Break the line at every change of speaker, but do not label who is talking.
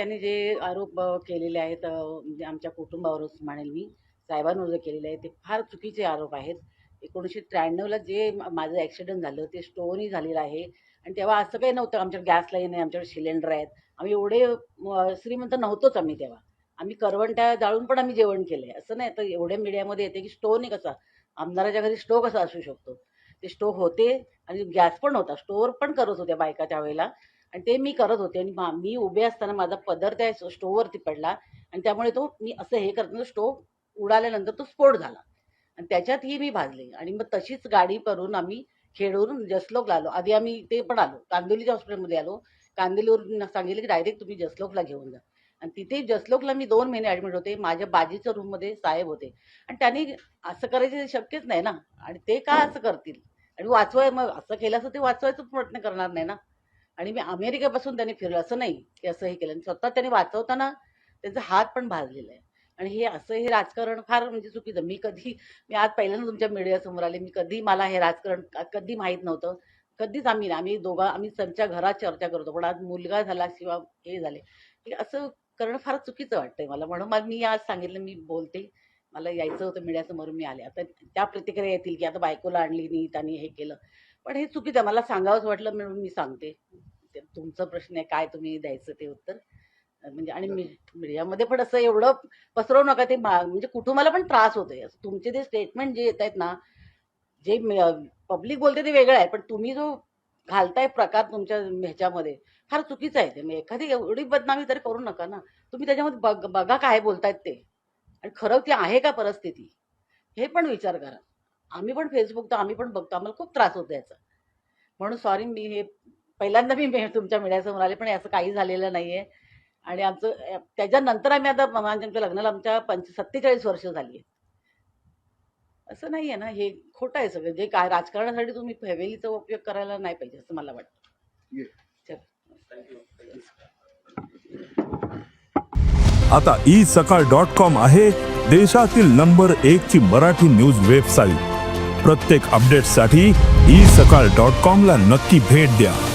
त्यांनी जे आरोप केलेले आहेत म्हणजे आमच्या कुटुंबावरच म्हणेल मी साहेबांवर जे केलेले आहेत ते फार चुकीचे आरोप आहेत. एकोणीसशे त्र्याण्णवला जे माझं ॲक्सिडेंट झालं ते स्टोनही झालेलं आहे. आणि तेव्हा असं काही नव्हतं आमच्याकडे गॅस लाईन आहे आमच्याकडे सिलेंडर आहेत. आम्ही एवढे श्रीमंत नव्हतोच आम्ही तेव्हा. आम्ही करवंट्या जाळून पण आम्ही जेवण केलं आहे असं नाही तर एवढ्या मीडियामध्ये येते की स्टोव नाही कसा आमदाराच्या घरी स्टोव कसा असू शकतो? ते स्टोव होते आणि गॅस पण होता. स्टोअर पण करत होत्या बायका त्यावेळेला. आणि ते मी करत होते. आणि मा- मी उभे असताना माझा पदर त्या स्टोववरती पडला. आणि त्यामुळे तो मी असं हे करताना स्टोव उडाल्यानंतर तो स्फोट झाला. आणि त्याच्यातही मी भाजले. आणि मग तशीच गाडी करून आम्ही खेडवरून जसलोकला आलो. आधी आम्ही ते पण आलो. कांदिवलीच्या हॉस्पिटलमध्ये आलो. कांदिवलीवरून सांगितलं की डायरेक्ट तुम्ही जसलोकला घेऊन जा. आणि तिथे जसलोकला मी दोन महिने ॲडमिट होते. माझ्या बाजीच्या रूममध्ये साहेब होते. आणि त्यांनी असं करायचे शक्यच नाही ना. आणि ते का असं करतील? आणि वाचवाय मग असं केलं असं ते वाचवायचा प्रयत्न करणार नाही ना. आणि मी अमेरिकेपासून त्यांनी फिरलं. असं नाही की असं हे केलं. आणि स्वतः त्यांनी वाचवताना त्यांचा हात पण भाजलेला आहे. आणि हे असं हे राजकारण फार म्हणजे चुकीचं. मी कधी मी आज पहिल्यांदा तुमच्या मीडियासमोर आले. मी कधी मला हे राजकारण कधी माहीत नव्हतं. कधीच आम्ही आम्ही दोघा आम्ही त्यांच्या घरात चर्चा करतो. पण आज मुलगा झाला किंवा हे झाले. की असं करणं फार चुकीचं वाटतंय मला. म्हणून मी आज सांगितलं मी बोलते. मला यायचं होतं मीडियासमोर मी आले. आता त्या प्रतिक्रिया येतील की आता बायकोला आणली नाही त्यांनी हे केलं. पण हे चुकीचं मला सांगावंच वाटलं म्हणून मी सांगते. तुमचा प्रश्न आहे काय तुम्ही द्यायचं ते उत्तर? म्हणजे आणि मी- मीडियामध्ये पण असं एवढं पसरवू नका ते मा- म्हणजे कुटुंबाला पण त्रास होतोय. तुमचे ते स्टेटमेंट जे येत आहेत ना जे पब्लिक बोलते ते वेगळं आहे पण तुम्ही जो घालताय प्रकार तुमच्या ह्याच्यामध्ये फार चुकीचं आहे ते. एखादी एवढी बदनामी तरी करू नका ना. तुम्ही त्याच्यामध्ये बघ बघा काय बोलतायत ते. आणि खरं ती आहे का परिस्थिती? हे पण विचार करा. आम्ही पण फेसबुक तर आम्ही पण बघतो. आम्हाला खूप त्रास होतो याचा. म्हणून सॉरी मी हे पहिल्यांदा मी मे- तुमच्या मीडियासमोर आले पण असं काही झालेलं नाहीये. आणि आमचं त्याच्यानंतर आम्ही आता आमच्या लग्नाला आमच्या पंच सत्तेचाळीस वर्ष झाली असं नाहीये ना हे खोटं आहे सगळं. जे काय राजकारणासाठी तुम्ही फॅमिलीचा उपयोग करायला नाही पाहिजे असं मला वाटतं.
ये.
चल.
आता ई सकाळ डॉट कॉम आहे देशातील नंबर एक ची मराठी न्यूज वेबसाईट प्रत्येक अपडेटसाठी ई सकाळ डॉट कॉम ला नक्की भेट द्या.